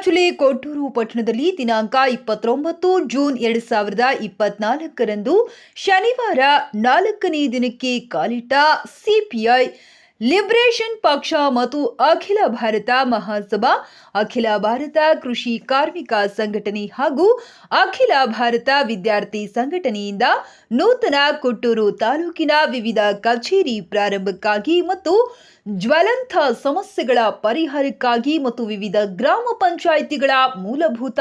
ಜಿಲ್ಲೆ ಕೊಟ್ಟೂರು ಪಟ್ಟಣದಲ್ಲಿ ದಿನಾಂಕ ಇಪ್ಪತ್ತೊಂಬತ್ತು ಜೂನ್ ಎರಡು ಸಾವಿರದ ಇಪ್ಪತ್ನಾಲ್ಕರಂದು ಶನಿವಾರ ನಾಲ್ಕನೇ ದಿನಕ್ಕೆ ಕಾಲಿಟ್ಟ ಸಿಪಿಐ ಲಿಬರೇಷನ್ ಪಕ್ಷ ಮತ್ತು ಅಖಿಲ ಭಾರತ ಮಹಾಸಭಾ ಅಖಿಲ ಭಾರತ ಕೃಷಿ ಕಾರ್ಮಿಕ ಸಂಘಟನೆ ಹಾಗೂ ಅಖಿಲ ಭಾರತ ವಿದ್ಯಾರ್ಥಿ ಸಂಘಟನೆಯಿಂದ ನೂತನ ಕೊಟ್ಟೂರು ತಾಲೂಕಿನ ವಿವಿಧ ಕಚೇರಿ ಪ್ರಾರಂಭಕ್ಕಾಗಿ ಮತ್ತು ಜ್ವಲಂತ ಸಮಸ್ಯೆಗಳ ಪರಿಹಾರಕ್ಕಾಗಿ ಮತ್ತು ವಿವಿಧ ಗ್ರಾಮ ಪಂಚಾಯಿತಿಗಳ ಮೂಲಭೂತ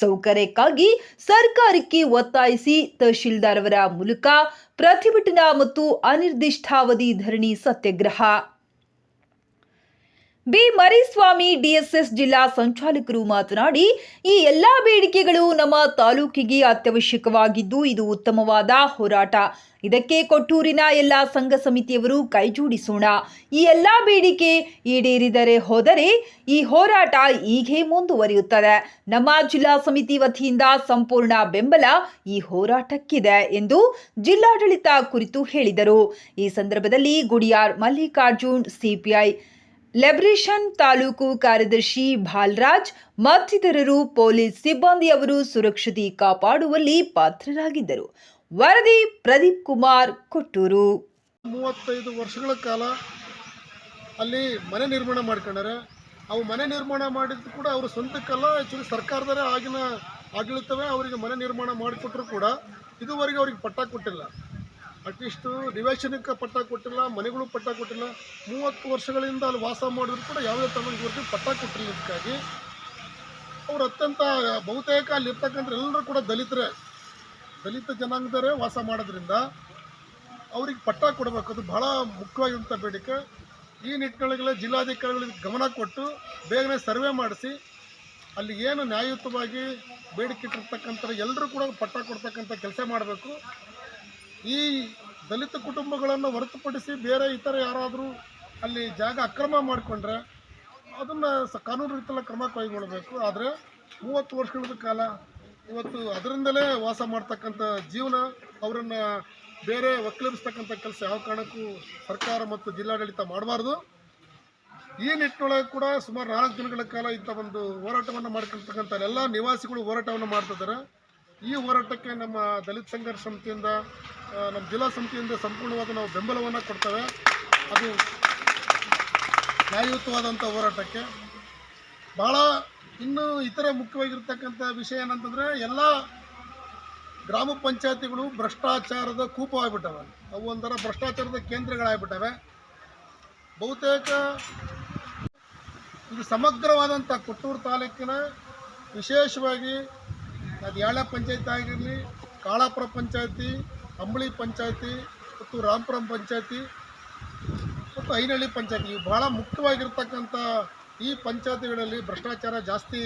ಸೌಕರ್ಯಕ್ಕಾಗಿ ಸರ್ಕಾರಕ್ಕೆ ಒತ್ತಾಯಿಸಿ ತಹಶೀಲ್ದಾರ್ ಅವರ ಮೂಲಕ ಪ್ರತಿಭಟನಾ ಮತ್ತು ಅನಿರ್ದಿಷ್ಟಾವಧಿ ಧರಣಿ ಸತ್ಯಾಗ್ರಹ. ಬಿ ಮರಿಸ್ವಾಮಿ ಡಿಎಸ್ಎಸ್ ಜಿಲ್ಲಾ ಸಂಚಾಲಕರು ಮಾತನಾಡಿ, ಈ ಎಲ್ಲ ಬೇಡಿಕೆಗಳು ನಮ್ಮ ತಾಲೂಕಿಗೆ ಅತ್ಯವಶ್ಯಕವಾಗಿದ್ದು, ಇದು ಉತ್ತಮವಾದ ಹೋರಾಟ. ಇದಕ್ಕೆ ಕೊಟ್ಟೂರಿನ ಎಲ್ಲ ಸಂಘ ಸಮಿತಿಯವರು ಕೈಜೋಡಿಸೋಣ ಈ ಎಲ್ಲ ಬೇಡಿಕೆ ಈಡೇರಿದರೆ ಹೋದರೆ, ಈ ಹೋರಾಟ ಹೀಗೆ ಮುಂದುವರಿಯುತ್ತದೆ. ನಮ್ಮ ಜಿಲ್ಲಾ ಸಮಿತಿ ವತಿಯಿಂದ ಸಂಪೂರ್ಣ ಬೆಂಬಲ ಈ ಹೋರಾಟಕ್ಕಿದೆ ಎಂದು ಜಿಲ್ಲಾಡಳಿತ ಕುರಿತು ಹೇಳಿದರು. ಈ ಸಂದರ್ಭದಲ್ಲಿ ಗುಡಿಯಾರ್ ಮಲ್ಲಿಕಾರ್ಜುನ್, ಸಿಪಿಐ ಲೆಬ್ರೇಷನ್ ತಾಲೂಕು ಕಾರ್ಯದರ್ಶಿ ಭಾಲ್ರಾಜ್ ಮತ್ತಿತರರು ಪೊಲೀಸ್ ಸಿಬ್ಬಂದಿಯವರು ಸುರಕ್ಷತೆ ಕಾಪಾಡುವಲ್ಲಿ ಪಾತ್ರರಾಗಿದ್ದರು. ವರದಿ ಪ್ರದೀಪ್ ಕುಮಾರ್, ಕೊಟ್ಟೂರು. ಮೂವತ್ತೈದು ವರ್ಷಗಳ ಕಾಲ ಅಲ್ಲಿ ಮನೆ ನಿರ್ಮಾಣ ಮಾಡ್ಕೊಂಡಾರೆ. ಅವು ಮನೆ ನಿರ್ಮಾಣ ಮಾಡಿದ್ದು ಕೂಡ ಅವರು ಸ್ವಂತಕ್ಕಲ್ಲ ಆ್ಯಕ್ಚುಲಿ ಸರ್ಕಾರದವರೇ ಆಗಿನ ಆಡಳಿತವೇ ಅವರಿಗೆ ಮನೆ ನಿರ್ಮಾಣ ಮಾಡಿಕೊಟ್ರು ಕೂಡ. ಇದುವರೆಗೆ ಅವ್ರಿಗೆ ಪಟ್ಟ ಕೊಟ್ಟಿಲ್ಲ. ಅಟ್ಲೀಸ್ಟು ನಿವೇಶನಕ್ಕೆ ಪಟ್ಟ ಕೊಟ್ಟಿಲ್ಲ ಮನೆಗಳು ಪಟ್ಟ ಕೊಟ್ಟಿಲ್ಲ, ಮೂವತ್ತು ವರ್ಷಗಳಿಂದ ಅಲ್ಲಿ ವಾಸ ಮಾಡಿದ್ರು ಕೂಡ ಯಾವುದೇ ತಮಗೆ ಇವರಿಗೆ ಪಟ್ಟ ಇದಕ್ಕಾಗಿ. ಅವ್ರು ಅತ್ಯಂತ ಬಹುತೇಕ ಅಲ್ಲಿರ್ತಕ್ಕಂಥ ಎಲ್ಲರೂ ಕೂಡ ದಲಿತರೇ. ದಲಿತ ಜನಾಂಗದವರೇ ವಾಸ ಮಾಡೋದ್ರಿಂದ ಅವ್ರಿಗೆ ಪಟ್ಟ ಕೊಡಬೇಕು. ಅದು ಬಹಳ ಮುಖ್ಯವಾಗಿರುವಂಥ ಬೇಡಿಕೆ. ಈ ನಿಟ್ಟಿನೊಳಗೆಲ್ಲ ಜಿಲ್ಲಾಧಿಕಾರಿಗಳಿಗೆ ಗಮನ ಕೊಟ್ಟು ಬೇಗನೆ ಸರ್ವೆ ಮಾಡಿಸಿ, ಅಲ್ಲಿ ಏನು ನ್ಯಾಯಯುತವಾಗಿ ಬೇಡಿಕೆ ಇಟ್ಟಿರ್ತಕ್ಕಂಥ ಎಲ್ಲರೂ ಕೂಡ ಪಟ್ಟ ಕೊಡ್ತಕ್ಕಂಥ ಕೆಲಸ ಮಾಡಬೇಕು. ಈ ದಲಿತ ಕುಟುಂಬಗಳನ್ನು ಹೊರತುಪಡಿಸಿ ಬೇರೆ ಇತರ ಯಾರಾದರೂ ಅಲ್ಲಿ ಜಾಗ ಅಕ್ರಮ ಮಾಡಿಕೊಂಡ್ರೆ ಅದನ್ನು ಸ ಕಾನೂನು ರೀತಿಯಲ್ಲಿ ಕ್ರಮ ಕೈಗೊಳ್ಳಬೇಕು. ಆದರೆ ಮೂವತ್ತು ವರ್ಷಗಳ ಕಾಲ ಇವತ್ತು ಅದರಿಂದಲೇ ವಾಸ ಮಾಡ್ತಕ್ಕಂಥ ಜೀವನ ಅವರನ್ನು ಬೇರೆ ಒಕ್ಕಲಿಸ್ತಕ್ಕಂಥ ಕೆಲಸ ಯಾವ ಕಾರಣಕ್ಕೂ ಸರ್ಕಾರ ಮತ್ತು ಜಿಲ್ಲಾಡಳಿತ ಮಾಡಬಾರ್ದು. ಈ ನಿಟ್ಟಿನೊಳಗೆ ಕೂಡ ಸುಮಾರು ನಾಲ್ಕು ದಿನಗಳ ಕಾಲ ಇಂಥ ಒಂದು ಹೋರಾಟವನ್ನು ಮಾಡ್ಕೊಳ್ತಕ್ಕಂಥ ಎಲ್ಲ ನಿವಾಸಿಗಳು ಹೋರಾಟವನ್ನು ಮಾಡ್ತಿದ್ದಾರೆ. ಈ ಹೋರಾಟಕ್ಕೆ ನಮ್ಮ ದಲಿತ ಸಂಘರ್ಷ ಸಮಿತಿಯಿಂದ ನಮ್ಮ ಜಿಲ್ಲಾ ಸಮಿತಿಯಿಂದ ಸಂಪೂರ್ಣವಾದ ನಾವು ಬೆಂಬಲವನ್ನು ಕೊಡ್ತೇವೆ. ಅದು ನ್ಯಾಯಯುತವಾದಂಥ ಹೋರಾಟಕ್ಕೆ. ಭಾಳ ಇನ್ನೂ ಇತರೆ ಮುಖ್ಯವಾಗಿರ್ತಕ್ಕಂಥ ವಿಷಯ ಏನಂತಂದರೆ, ಎಲ್ಲ ಗ್ರಾಮ ಪಂಚಾಯತಿಗಳು ಭ್ರಷ್ಟಾಚಾರದ ಕೂಪವಾಗಿಬಿಟ್ಟವೆ. ಅವು ಒಂಥರ ಭ್ರಷ್ಟಾಚಾರದ ಕೇಂದ್ರಗಳಾಗ್ಬಿಟ್ಟವೆ. ಬಹುತೇಕ ಇದು ಸಮಗ್ರವಾದಂಥ ಕೊಟ್ಟೂರು ತಾಲೂಕಿನ ವಿಶೇಷವಾಗಿ ಅದು ಯಾಳೆ ಪಂಚಾಯತಿ ಆಗಿರಲಿ ಕಾಳಾಪುರ ಪಂಚಾಯತಿ ಅಂಬಳಿ ಪಂಚಾಯತಿ ಮತ್ತು ರಾಮಪುರಂ ಪಂಚಾಯತಿ ಮತ್ತು ಐನಹಳ್ಳಿ ಪಂಚಾಯತಿ, ಇವು ಭಾಳ ಮುಖ್ಯವಾಗಿರ್ತಕ್ಕಂಥ ಈ ಪಂಚಾಯತಿಗಳಲ್ಲಿ ಭ್ರಷ್ಟಾಚಾರ ಜಾಸ್ತಿ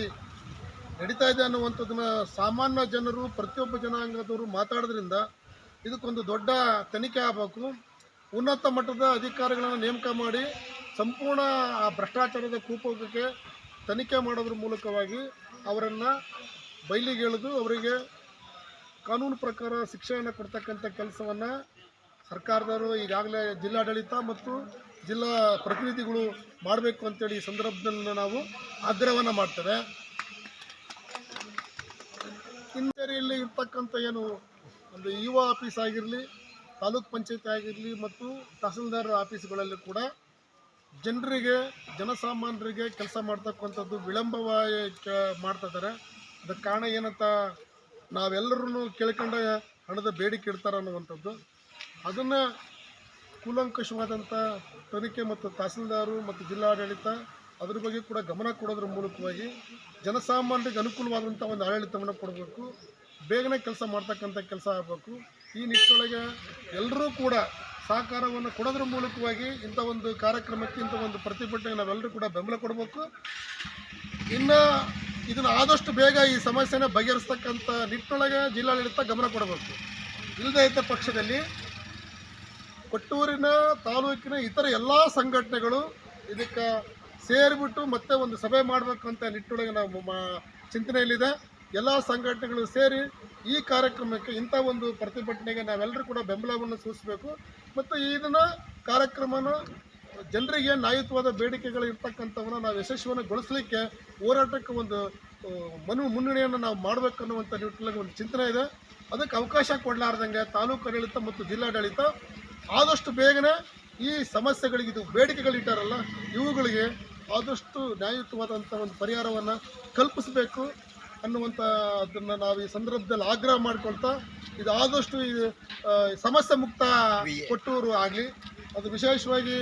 ನಡೀತಾ ಇದೆ ಅನ್ನುವಂಥದ್ದನ್ನ ಸಾಮಾನ್ಯ ಜನರು, ಪ್ರತಿಯೊಬ್ಬ ಜನಾಂಗದವರು ಮಾತಾಡೋದ್ರಿಂದ ಇದಕ್ಕೊಂದು ದೊಡ್ಡ ತನಿಖೆ ಆಗಬೇಕು. ಉನ್ನತ ಮಟ್ಟದ ಅಧಿಕಾರಿಗಳನ್ನು ನೇಮಕ ಮಾಡಿ ಸಂಪೂರ್ಣ ಆ ಭ್ರಷ್ಟಾಚಾರದ ಕೂಪಕ್ಕೆ ತನಿಖೆ ಮಾಡೋದ್ರ ಮೂಲಕವಾಗಿ ಅವರನ್ನು ಬಯಲಿಗೆಳೆದು ಅವರಿಗೆ ಕಾನೂನು ಪ್ರಕಾರ ಶಿಕ್ಷೆಯನ್ನು ಕೊಡ್ತಕ್ಕಂಥ ಕೆಲಸವನ್ನು ಸರ್ಕಾರದವರು ಈಗಾಗಲೇ ಜಿಲ್ಲಾಡಳಿತ ಮತ್ತು ಜಿಲ್ಲಾ ಪ್ರತಿನಿಧಿಗಳು ಮಾಡಬೇಕು ಅಂತೇಳಿ ಈ ಸಂದರ್ಭದಲ್ಲಿ ನಾವು ಆಗ್ರಹವನ್ನು ಮಾಡ್ತೇವೆ. ಹಿಂಜರಿಯಲ್ಲಿ ಇರ್ತಕ್ಕಂಥ ಏನು ಒಂದು ಯುವ ಆಫೀಸ್ ಆಗಿರಲಿ, ತಾಲೂಕ್ ಪಂಚಾಯತಿ ಆಗಿರಲಿ ಮತ್ತು ತಹಸೀಲ್ದಾರ್ ಆಫೀಸ್ಗಳಲ್ಲಿ ಕೂಡ ಜನರಿಗೆ ಜನಸಾಮಾನ್ಯರಿಗೆ ಕೆಲಸ ಮಾಡ್ತಕ್ಕಂಥದ್ದು ವಿಳಂಬವಾಗಿ ಮಾಡ್ತಾ ಇದ್ದಾರೆ. ಅದಕ್ಕೆ ಕಾರಣ ಏನಂತ ನಾವೆಲ್ಲರೂ ಕೇಳ್ಕೊಂಡ ಹಣದ ಬೇಡಿಕೆ ಇಡ್ತಾರೆ ಅನ್ನುವಂಥದ್ದು. ಅದನ್ನು ಕೂಲಂಕಷವಾದಂಥ ತನಿಖೆ ಮತ್ತು ತಹಸೀಲ್ದಾರು ಮತ್ತು ಜಿಲ್ಲಾಡಳಿತ ಅದ್ರ ಬಗ್ಗೆ ಕೂಡ ಗಮನ ಕೊಡೋದ್ರ ಮೂಲಕವಾಗಿ ಜನಸಾಮಾನ್ಯರಿಗೆ ಅನುಕೂಲವಾದಂಥ ಒಂದು ಆಡಳಿತವನ್ನು ಕೊಡಬೇಕು. ಬೇಗನೆ ಕೆಲಸ ಮಾಡ್ತಕ್ಕಂಥ ಕೆಲಸ ಆಗಬೇಕು. ಈ ನಿಟ್ಟಿನೊಳಗೆ ಎಲ್ಲರೂ ಕೂಡ ಸಹಕಾರವನ್ನು ಕೊಡೋದ್ರ ಮೂಲಕವಾಗಿ ಇಂಥ ಒಂದು ಕಾರ್ಯಕ್ರಮಕ್ಕೆ ಇಂಥ ಒಂದು ಪ್ರತಿಭಟನೆಗೆ ನಾವೆಲ್ಲರೂ ಕೂಡ ಬೆಂಬಲ ಕೊಡಬೇಕು. ಇನ್ನು ಇದನ್ನು ಆದಷ್ಟು ಬೇಗ ಈ ಸಮಸ್ಯೆನ ಬಗೆಹರಿಸ್ತಕ್ಕಂಥ ನಿಟ್ಟಿನೊಳಗೆ ಜಿಲ್ಲಾಡಳಿತ ಗಮನ ಕೊಡಬೇಕು. ಇಲ್ಲದೇ ಇದ್ದ ಪಕ್ಷದಲ್ಲಿ ಕೊಟ್ಟೂರಿನ ತಾಲೂಕಿನ ಇತರ ಎಲ್ಲ ಸಂಘಟನೆಗಳು ಇದಕ್ಕೆ ಸೇರಿಬಿಟ್ಟು ಮತ್ತೆ ಒಂದು ಸಭೆ ಮಾಡಬೇಕು ಅಂತ ನಿಟ್ಟಿನೊಳಗೆ ನಾವು ಚಿಂತನೆಯಲ್ಲಿದೆ. ಎಲ್ಲ ಸಂಘಟನೆಗಳು ಸೇರಿ ಈ ಕಾರ್ಯಕ್ರಮಕ್ಕೆ ಇಂಥ ಒಂದು ಪ್ರತಿಭಟನೆಗೆ ನಾವೆಲ್ಲರೂ ಕೂಡ ಬೆಂಬಲವನ್ನು ಸೂಚಿಸಬೇಕು. ಮತ್ತು ಇದನ್ನು ಕಾರ್ಯಕ್ರಮನ ಜನರಿಗೆ ನ್ಯಾಯಯುತವಾದ ಬೇಡಿಕೆಗಳು ಇರ್ತಕ್ಕಂಥವನ್ನ ನಾವು ಯಶಸ್ವಿಯನ್ನು ಗೊಳಿಸಲಿಕ್ಕೆ ಹೋರಾಟಕ್ಕೆ ಒಂದು ಮನು ಮುನ್ನಡೆಯನ್ನು ನಾವು ಮಾಡಬೇಕನ್ನುವಂಥ ನಿಟ್ಟಿನಲ್ಲಿ ಒಂದು ಚಿಂತನೆ ಇದೆ. ಅದಕ್ಕೆ ಅವಕಾಶ ಕೊಡಲಾರ್ದಂಗೆ ತಾಲೂಕು ಆಡಳಿತ ಮತ್ತು ಜಿಲ್ಲಾಡಳಿತ ಆದಷ್ಟು ಬೇಗನೆ ಈ ಸಮಸ್ಯೆಗಳಿಗೆ ಇದು ಬೇಡಿಕೆಗಳಿಟ್ಟಾರಲ್ಲ ಇವುಗಳಿಗೆ ಆದಷ್ಟು ನ್ಯಾಯಯುತವಾದಂಥ ಒಂದು ಪರಿಹಾರವನ್ನು ಕಲ್ಪಿಸಬೇಕು ಅನ್ನುವಂಥ ಅದನ್ನು ನಾವು ಈ ಸಂದರ್ಭದಲ್ಲಿ ಆಗ್ರಹ ಮಾಡ್ಕೊಳ್ತಾ ಇದು ಆದಷ್ಟು ಇದು ಸಮಸ್ಯೆ ಮುಕ್ತ ಕೊಟ್ಟವರು ಆಗಲಿ ಅದು ವಿಶೇಷವಾಗಿ